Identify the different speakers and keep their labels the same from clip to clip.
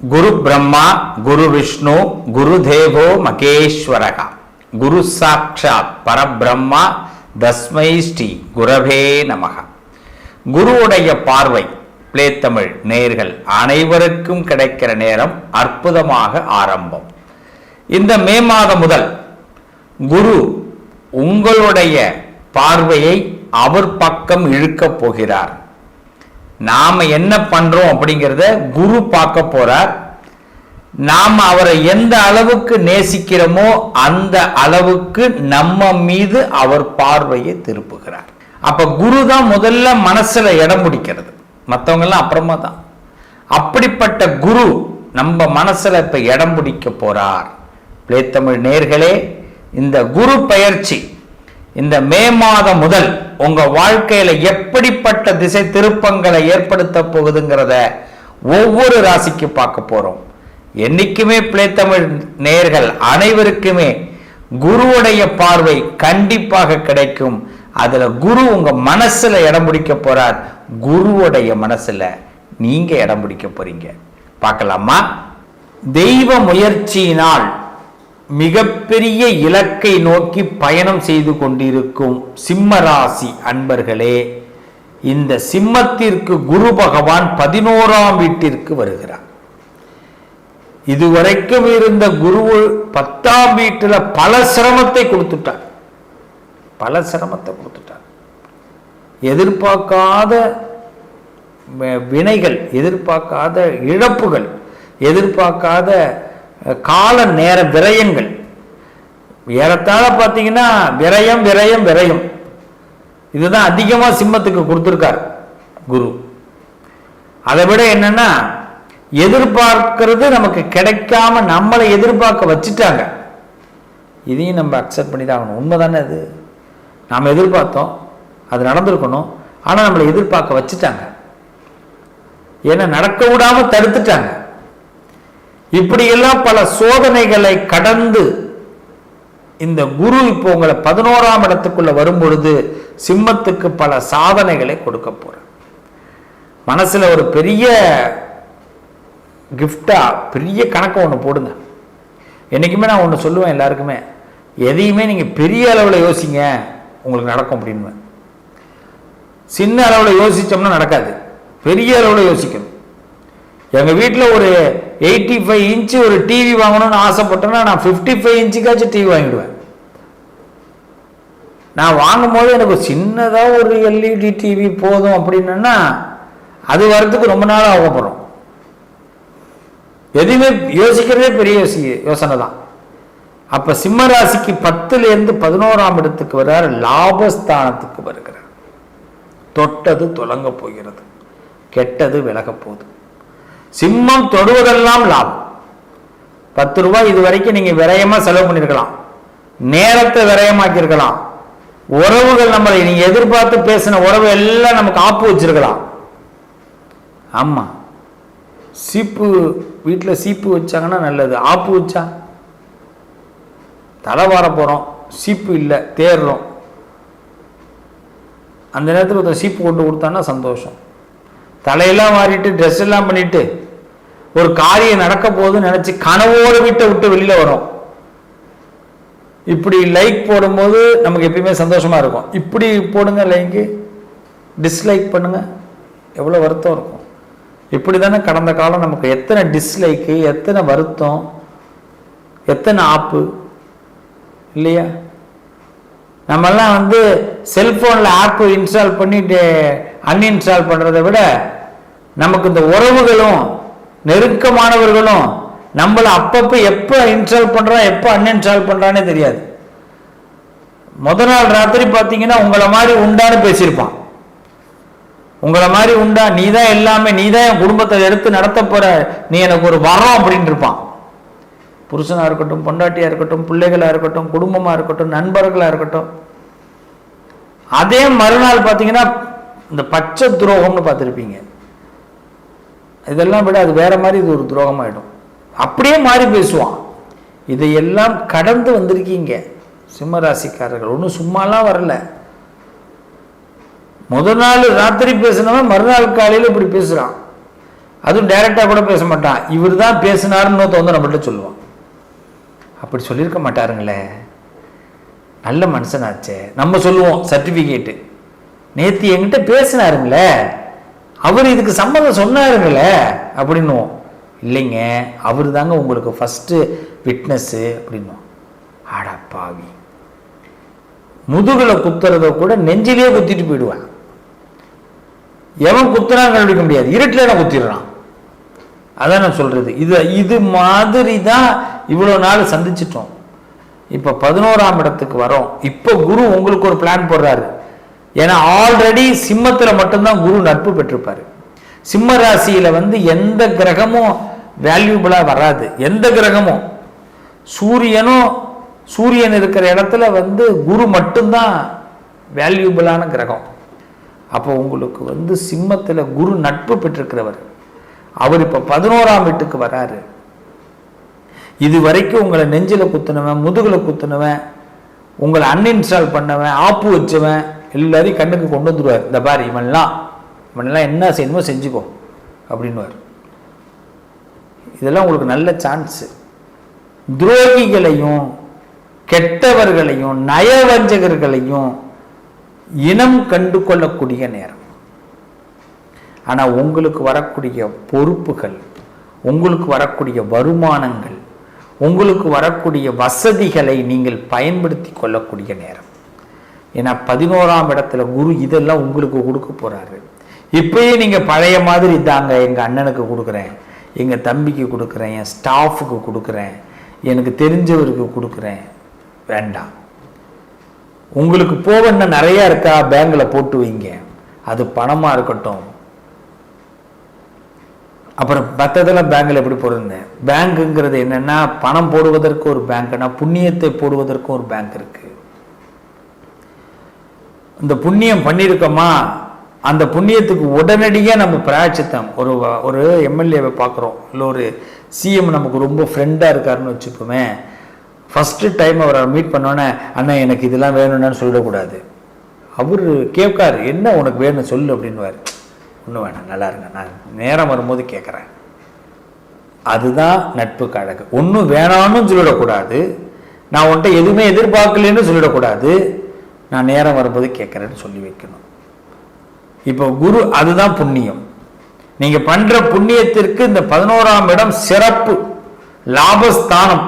Speaker 1: குரு பிரம்மா குரு விஷ்ணு குரு தேவோ மகேஸ்வரகா. குரு சாட்சாத் பரபிரம்மா தஸ்மை ஸ்ரீ குரவே நமக. குருவுடைய பார்வை பிளே தமிழ் நேர்கள் அனைவருக்கும் கிடைக்கிற நேரம் அற்புதமாக ஆரம்பம். இந்த மே மாதம் முதல் குரு உங்களுடைய பார்வையை அவர் பக்கம் இழுக்கப் போகிறார். நாம் என்ன பண்ணுறோம் அப்படிங்கிறத குரு பார்க்க போகிறார் நாம் அவரை எந்த அளவுக்கு நேசிக்கிறோமோ அந்த அளவுக்கு நம்ம மீது அவர் பார்வையை திருப்புகிறார். அப்போ குரு தான் முதல்ல மனசில் இடம் பிடிக்கிறது. மற்றவங்கெல்லாம் அப்புறமா தான். அப்படிப்பட்ட குரு நம்ம மனசில் இப்போ இடம் பிடிக்க போகிறார் பிளேத்தமிழ் நேர்களே இந்த குரு பயிற்சி இந்த மே மாதம் முதல் உங்க வாழ்க்கையில எப்படிப்பட்ட திசை திருப்பங்களை ஏற்படுத்த போகுதுங்கிறத ஒவ்வொரு ராசிக்கு பார்க்க போறோம். என்னைக்குமே பிள்ளைத்தமிழ் நேர்கள் அனைவருக்குமே குருவுடைய பார்வை கண்டிப்பாக கிடைக்கும். அதுல குரு உங்க மனசுல இடம் பிடிக்க போறார். குருவுடைய மனசுல நீங்க இடம் பிடிக்க போறீங்க. பார்க்கலாமா? தெய்வ முயற்சியினால் மிகப்பெரிய இலக்கை நோக்கி பயணம் செய்து கொண்டிருக்கும் சிம்ம ராசி அன்பர்களே இந்த சிம்மத்திற்கு குரு பகவான் பதினோராம் வீட்டிற்கு வருகிறார். இதுவரைக்கும் இருந்த குரு பத்தாம் வீட்டுல பல சிரமத்தை கொடுத்துட்டார். பல சிரமத்தை கொடுத்துட்டார். எதிர்பார்க்காத வினைகள் எதிர்பார்க்காத இழப்புகள் எதிர்பார்க்காத கால நேர விரயங்கள். ஏறத்தாழ பார்த்தீங்கன்னா விரயம் விரயம் விரயம். இதுதான் அதிகமாக சிம்மத்துக்கு கொடுத்துருக்கார் குரு. அதை விட என்னன்னா எதிர்பார்க்கிறது நமக்கு கிடைக்காம நம்மளை எதிர்பார்க்க வச்சுட்டாங்க. இதையும் நம்ம அக்செப்ட் பண்ணி தான் ஆகணும். உண்மை தானே அது? நாம் எதிர்பார்த்தோம் அது நடந்திருக்கணும். ஆனால் நம்மளை எதிர்பார்க்க வச்சுட்டாங்க. ஏன்னா நடக்க விடாமல் தடுத்துட்டாங்க. இப்படியெல்லாம் பல சோதனைகளை கடந்து இந்த குரு இப்போ உங்களை பதினோராம் இடத்துக்குள்ள வரும் பொழுது சிம்மத்துக்கு பல சாதனைகளை கொடுக்க போறார். மனசுல ஒரு பெரிய கிஃப்டா பெரிய கணக்கை ஒன்று போடுங்க. என்றைக்குமே நான் ஒன்று சொல்லுவேன் எல்லாருக்குமே. எதையுமே நீங்கள் பெரிய அளவில் யோசிங்க உங்களுக்கு நடக்கும் அப்படின்னு. சின்ன அளவில் யோசித்தோம்னா நடக்காது. பெரிய அளவில் யோசிக்கணும். எங்கள் வீட்டில் ஒரு எயிட்டி ஃபைவ் இன்ச்சு ஒரு டிவி வாங்கணும்னு ஆசைப்பட்டேன்னா நான் ஃபிஃப்டி ஃபைவ் இன்ச்சுக்காச்சும் டிவி வாங்கிடுவேன். நான் வாங்கும்போது எனக்கு சின்னதாக ஒரு எல்இடி டிவி போதும் அப்படின்னா அது வரத்துக்கு ரொம்ப நாள் ஆகப்படும் எதுவுமே யோசிக்கிறதே பெரிய யோசி யோசனை தான். அப்போ சிம்மராசிக்கு பத்துலேருந்து பதினோராம் இடத்துக்கு வர்றார் லாபஸ்தானத்துக்கு வருகிறார். தொட்டது தொலங்க போகிறது கெட்டது விலக போகுது. சிம்மம் தொடுவதெல்லாம் லாபம். பத்து ரூபாய் இது வரைக்கும் நீங்க விரயமா செலவு பண்ணிருக்கலாம். நேரத்தை விரயமாக்கியிருக்கலாம். உறவுகள் நம்மளை நீங்க எதிர்பார்த்து பேசின உறவு எல்லாம் நமக்கு ஆப்பு வச்சிருக்கலாம். ஆமா. சீப்பு வீட்டில் சீப்பு வச்சாங்கன்னா நல்லது. ஆப்பு வச்சா? தலை வார போகிறோம் சீப்பு இல்லை தேடுறோம் அந்த நேரத்தில் ஒருத்தன் சீப்பு கொண்டு கொடுத்தான்னா சந்தோஷம். தலையெல்லாம் மாறிட்டு ட்ரெஸ் எல்லாம் பண்ணிட்டு ஒரு காரியம் நடக்க போகுதுன்னு நினச்சி கனவோடு வீட்டை விட்டு வெளியில் வரும் இப்படி லைக் போடும்போது நமக்கு எப்பயுமே சந்தோஷமா இருக்கும். இப்படி போடுங்க லைக்கு டிஸ்லைக் பண்ணுங்க எவ்வளோ வருத்தம் இருக்கும். இப்படி தானே கடந்த காலம் நமக்கு எத்தனை டிஸ்லைக்கு எத்தனை வருத்தம் எத்தனை ஆப்பு இல்லையா? நம்மெல்லாம் வந்து செல்ஃபோனில் ஆப்பு இன்ஸ்டால் பண்ணிட்டு அன்இன்ஸ்டால் பண்ணுறதை விட நமக்கு இந்த உறவுகளும் நெருக்கமானவர்களும் நம்மளை அப்பப்போ எப்போ இன்ஸ்டால் பண்ணுறோம் எப்போ அன்இன்ஸ்டால் பண்ணுறானே தெரியாது. முத நாள் ராத்திரி பார்த்தீங்கன்னா உங்களை மாதிரி உண்டான்னு பேசியிருப்பான். உங்களை மாதிரி உண்டா நீ தான் எல்லாமே நீ தான் என் குடும்பத்தை எடுத்து நடத்த போகிற நீ எனக்கு ஒரு வரம் அப்படின்னு இருப்பான். புருஷனாக இருக்கட்டும் பொண்டாட்டியாக இருக்கட்டும் பிள்ளைகளாக இருக்கட்டும் குடும்பமாக இருக்கட்டும் நண்பர்களாக இருக்கட்டும். அதே மறுநாள் பார்த்தீங்கன்னா இந்த பச்சை துரோகம்னு பார்த்துருப்பீங்க. இதெல்லாம் விட அது வேற மாதிரி இது ஒரு துரோகமாயிடும். அப்படியே மாறி பேசுவான். இதையெல்லாம் கடந்து வந்திருக்கீங்க சிம்ம ராசிக்காரர்கள் ஒன்றும் சும்மாலாம் வரல. முதல் நாள் ராத்திரி பேசினவன் மறுநாள் காலையில் இப்படி பேசுகிறான் அதுவும் டைரெக்டாக கூட பேச மாட்டான். இவர் தான் பேசினாருன்னு வந்து நம்மள்ட்ட சொல்லுவான். அப்படி சொல்லியிருக்க மாட்டாருங்களே. நல்ல மனுஷனாச்சே. நம்ம சொல்லுவோம் சர்டிஃபிகேட்டு நேற்று என்கிட்ட பேசினாருங்களே. அவர் இதுக்கு சம்மதம் சொன்னாருங்களே அப்படின்னுவோம். இல்லைங்க அவர் தாங்க உங்களுக்கு ஃபஸ்ட்டு விட்னஸ்ஸு அப்படின்னுவோம். ஆடா பாவி. முதுகுல குத்துறத கூட நெஞ்சிலேயே குத்திட்டு போயிடுவேன். எவன் குத்துறான் கண்டுபிடிக்க முடியாது. இருட்டில் தான் குத்திடுறான்? அதான் நான் சொல்றது. இது இது மாதிரி தான் இவ்வளோ நாள் சந்திச்சிட்டோம். இப்போ பதினோராம் இடத்துக்கு வரோம். இப்போ குரு உங்களுக்கு ஒரு பிளான் போடுறாரு. ஏன்னா ஆல்ரெடி சிம்மத்தில் மட்டும்தான் குரு நட்பு பெற்றிருப்பார். சிம்ம ராசியில் வந்து எந்த கிரகமும் வேல்யூபிளாக வராது. எந்த கிரகமும்? சூரியனும் சூரியன் இருக்கிற இடத்துல வந்து குரு மட்டும்தான் வேல்யூபிளான கிரகம். அப்போ உங்களுக்கு வந்து சிம்மத்தில் குரு நட்பு பெற்றிருக்கிறவர். அவர் இப்போ பதினோராம் வீட்டுக்கு வராரு. இது வரைக்கும் உங்களை நெஞ்சில் குத்துனவன் முதுகில் குத்துனவன் உங்களை அன்இன்ஸ்டால் பண்ணவன் ஆப்பு வச்சவன் எல்லாரையும் கண்ணுக்கு கொண்டு வந்துடுவார் இந்த பாரு இவன்லாம் இவனெல்லாம் என்ன செய்யணுமோ செஞ்சுக்கோ அப்படின்னுவார். இதெல்லாம் உங்களுக்கு நல்ல சான்ஸு துரோகிகளையும் கெட்டவர்களையும் நயவஞ்சகர்களையும் இனம் கண்டு கொள்ளக்கூடிய நேரம். ஆனால் உங்களுக்கு வரக்கூடிய பொறுப்புகள் உங்களுக்கு வரக்கூடிய வருமானங்கள் உங்களுக்கு வரக்கூடிய வசதிகளை நீங்கள் பயன்படுத்தி கொள்ளக்கூடிய நேரம். ஏன்னா பதினோராம் இடத்துல குரு இதெல்லாம் உங்களுக்கு கொடுக்க போறாரு. இப்பயே நீங்க பழைய மாதிரி தாங்க எங்க அண்ணனுக்கு கொடுக்குறேன் எங்க தம்பிக்கு கொடுக்குறேன் என் ஸ்டாஃபுக்கு கொடுக்குறேன் எனக்கு தெரிஞ்சவருக்கு கொடுக்குறேன். வேண்டாம். உங்களுக்கு போக இன்னும் நிறைய இருக்கா? பேங்கில் போட்டு வைங்க. அது பணமாக இருக்கட்டும். அப்புறம் மற்றதெல்லாம் பேங்கில் எப்படி போடுறேன் பேங்க்குங்கிறது என்னன்னா பணம் போடுவதற்கு ஒரு பேங்க்னா புண்ணியத்தை போடுவதற்கும் ஒரு பேங்க் இருக்குது இந்த புண்ணியம் பண்ணியிருக்கோமா அந்த புண்ணியத்துக்கு உடனடியாக நம்ம பிராய்ச்சித்தம். ஒரு ஒரு எம்எல்ஏவை பார்க்குறோம். இல்லை ஒரு சிஎம் நமக்கு ரொம்ப ஃப்ரெண்டாக இருக்காருன்னு வச்சுப்போமே. ஃபஸ்ட்டு டைம் அவரை மீட் பண்ணோன்னே அண்ணா எனக்கு இதெல்லாம் வேணும்னு சொல்லிடக்கூடாது அவர் கேட்காரு என்ன உனக்கு வேணும் சொல்லு அப்படின்னுவார். ஒன்றும் வேணாம் நல்லா இருங்க. நான் நேரம் வரும்போது கேட்குறேன். அதுதான் நட்பு கழகு. ஒன்றும் வேணாம்னு சொல்லிடக்கூடாது. நான் உன்ட்ட எதுவுமே எதிர்பார்க்கலன்னு சொல்லிடக்கூடாது. நான் நேரம் வரும்போது கேட்குறேன்னு சொல்லி வைக்கணும். இப்போ குரு அதுதான் புண்ணியம். நீங்கள் பண்ணுற புண்ணியத்திற்கு இந்த பதினோராம் இடம் சிறப்பு லாபஸ்தானம்.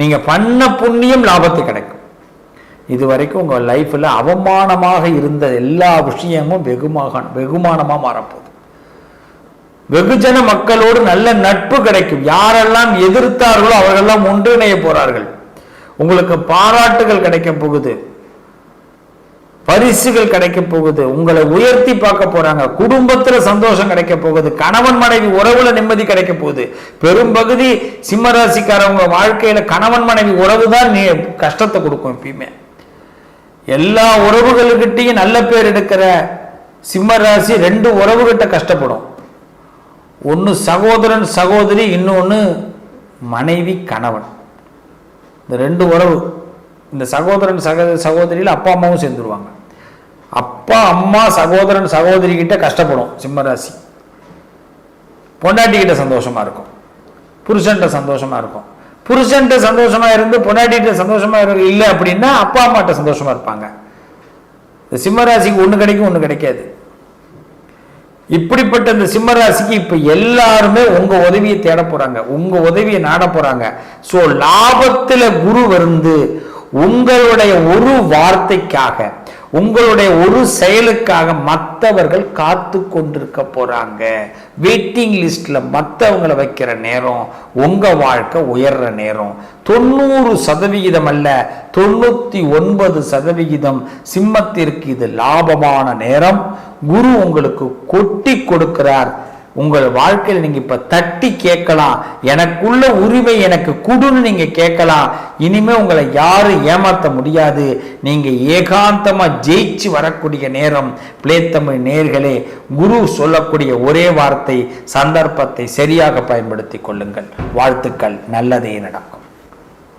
Speaker 1: நீங்கள் பண்ண புண்ணியம் லாபத்தை கிடைக்கும். இது வரைக்கும் உங்கள் லைஃப்பில் அவமானமாக இருந்த எல்லா விஷயமும் வெகுமாக வெகுமானமாக மாறப்போகுது. வெகுஜன மக்களோடு நல்ல நட்பு கிடைக்கும். யாரெல்லாம் எதிர்த்தார்களோ அவர்களெல்லாம் ஒன்றிணைய போகிறார்கள் உங்களுக்கு பாராட்டுகள் கிடைக்க போகுது. பரிசுகள் கிடைக்க போகுது. உங்களை உயர்த்தி பார்க்க போறாங்க. குடும்பத்துல சந்தோஷம் கிடைக்க போகுது. கணவன் மனைவி உறவுல நிம்மதி கிடைக்க போகுது. பெரும்பகுதி சிம்மராசிக்காரவங்க வாழ்க்கையில கணவன் மனைவி உறவு தான் நீ கஷ்டத்தை கொடுக்கும் எப்பயுமே. எல்லா உறவுகளுக்கிட்டையும் நல்ல பேர் எடுக்கிற சிம்மராசி ரெண்டு உறவுகிட்ட கஷ்டப்படும். ஒன்று சகோதரன் சகோதரி இன்னொன்று மனைவி கணவன். இந்த ரெண்டு உறவு இந்த சகோதரன் சக சகோதரியில் அப்பா அம்மாவும் சேர்ந்துருவாங்க. அப்பா அம்மா சகோதரன் சகோதரி கிட்ட கஷ்டப்படும். சிம்மராசி. பொண்டாட்டி கிட்ட சந்தோஷமா இருக்கும். புருஷன்கிட்ட சந்தோஷமா இருக்கும். புருஷன்கிட்ட சந்தோஷமா இருந்து பொண்டாட்டிகிட்ட சந்தோஷமா இரு இல்லை அப்படின்னா அப்பா அம்மாட்ட சந்தோஷமா இருப்பாங்க. இந்த சிம்மராசிக்கு ஒன்று கிடைக்கும் ஒன்று கிடைக்காது. இப்படிப்பட்ட இந்த சிம்மராசிக்கு இப்போ எல்லாருமே உங்கள் உதவியை தேட போறாங்க. உங்கள் உதவியை நாட போறாங்க. ஸோ லாபத்தில் குரு வந்து உங்களுடைய ஒரு வார்த்தைக்காக உங்களுடைய ஒரு செயலுக்காக மற்றவர்கள் காத்து கொண்டிருக்க போறாங்க. வெயிட்டிங் லிஸ்ட்ல மற்றவங்களை வைக்கிற நேரம் உங்க வாழ்க்கை உயர்ற நேரம். தொண்ணூறு சதவிகிதம் அல்ல தொண்ணூத்தி ஒன்பது சதவிகிதம் சிம்மத்திற்கு இது லாபமான நேரம். குரு உங்களுக்கு கொட்டி கொடுக்கிறார். உங்கள் வாழ்க்கையில் நீங்க இப்ப தட்டி கேட்கலாம். எனக்குள்ள உரிமை எனக்கு குடுன்னு நீங்க கேட்கலாம். இனிமே உங்களை யாரும் ஏமாத்த முடியாது. நீங்க ஏகாந்தமா ஜெயிச்சு வரக்கூடிய நேரம். பிளேத்தமிழ் நேர்களே குரு சொல்லக்கூடிய ஒரே வார்த்தை சந்தர்ப்பத்தை சரியாக பயன்படுத்தி கொள்ளுங்கள். வாழ்த்துக்கள். நல்லதே நடக்கும்.